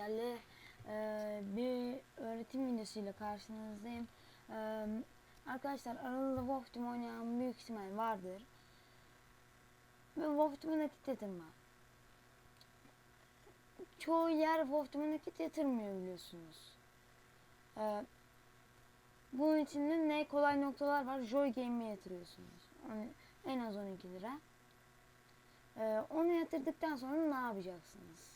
sizlerle e, bir öğretim videosuyla karşınızdayım. E, arkadaşlar aranızda Wolf Team oynayan büyük ihtimal vardır. Ve Wolf Team'e nakit yatırma. Çoğu yer Wolf Team'e nakit yatırmıyor biliyorsunuz. E, bunun için de ne kolay noktalar var. Joy Game'e yatırıyorsunuz. Yani en az 12 lira. E, onu yatırdıktan sonra ne yapacaksınız?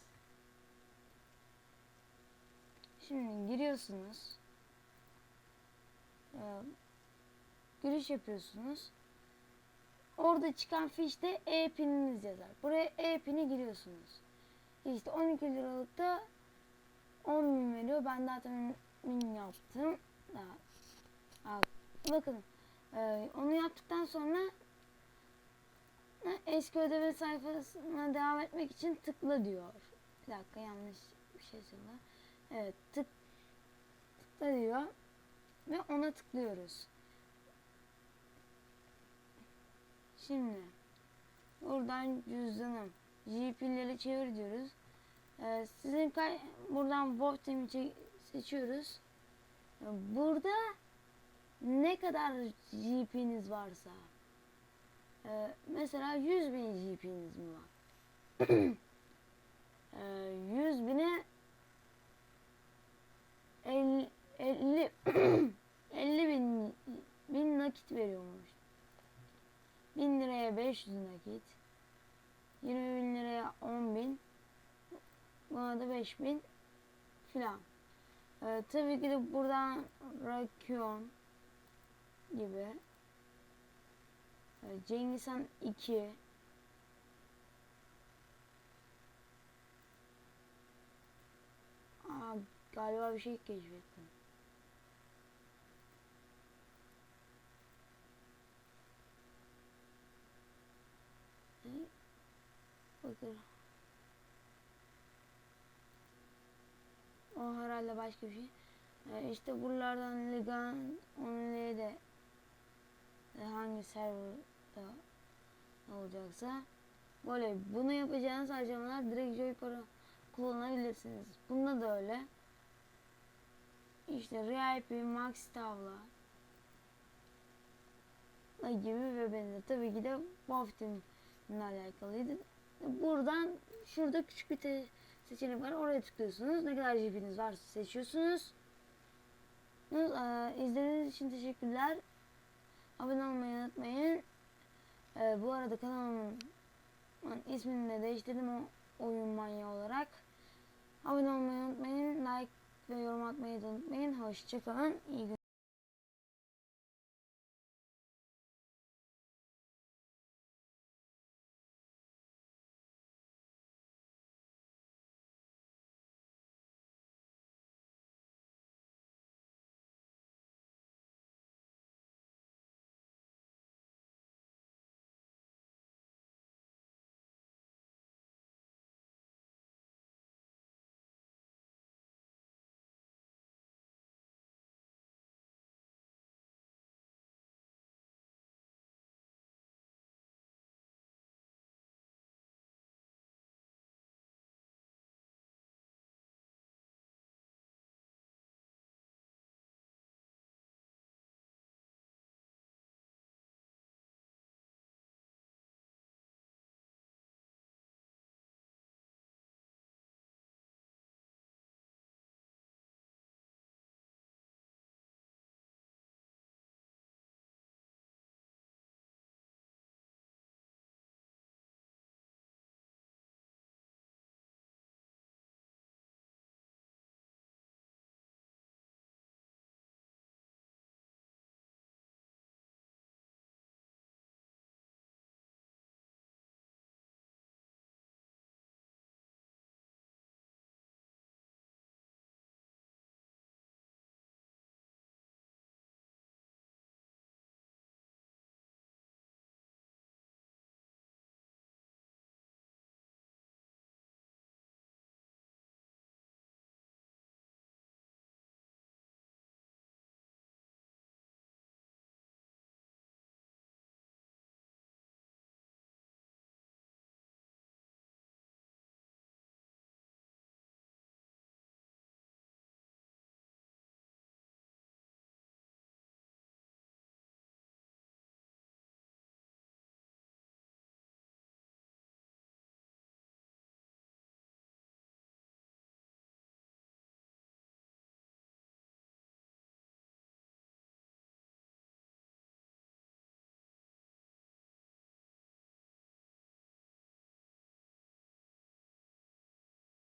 Şimdi giriyorsunuz. Ee, giriş yapıyorsunuz. Orada çıkan fişte e-pininiz yazar. Buraya e-pini giriyorsunuz. İşte 12 liralıkta 10 bin veriyor. Ben zaten min yaptım. Daha, bakın ee, onu yaptıktan sonra eski ödeme sayfasına devam etmek için tıkla diyor. Bir dakika yanlış bir şey söyledim. Evet tık tıkla diyor ve ona tıklıyoruz. Şimdi buradan cüzdanım GP'leri çevir diyoruz. Ee, sizin kay- buradan çe- seçiyoruz. Ee, Burada ne kadar GP'niz varsa ee, mesela 100 bin GP'niz mi var? ee, 100 bine 50 50 50 bin, bin nakit veriyormuş. 1000 liraya 500 nakit. 20 bin liraya 10 bin. Buna da 5 bin filan. Ee, tabii ki de buradan Rakyon gibi. Ee, Cengiz Han 2 Aa, galiba bir şey keşfettim. Ne? Bakın. O herhalde başka bir şey. Ee, işte buralardan Ligan onları de e, serverda olacaksa böyle bunu yapacağınız harcamalar direkt Joy para kullanabilirsiniz. Bunda da öyle. İşte RIP, Max Tavla gibi ve benzeri. Tabii ki de Boftin'le alakalıydı. Buradan şurada küçük bir seçenek var. Oraya tıklıyorsunuz. Ne kadar GP'niz varsa seçiyorsunuz. Ee, İzlediğiniz için teşekkürler. Abone olmayı unutmayın. Ee, bu arada kanalımın ismini de değiştirdim o oyun manyağı olarak. Abone olmayı unutmayın. Like ve yorum atmayı da unutmayın. Hoşçakalın. İyi günler.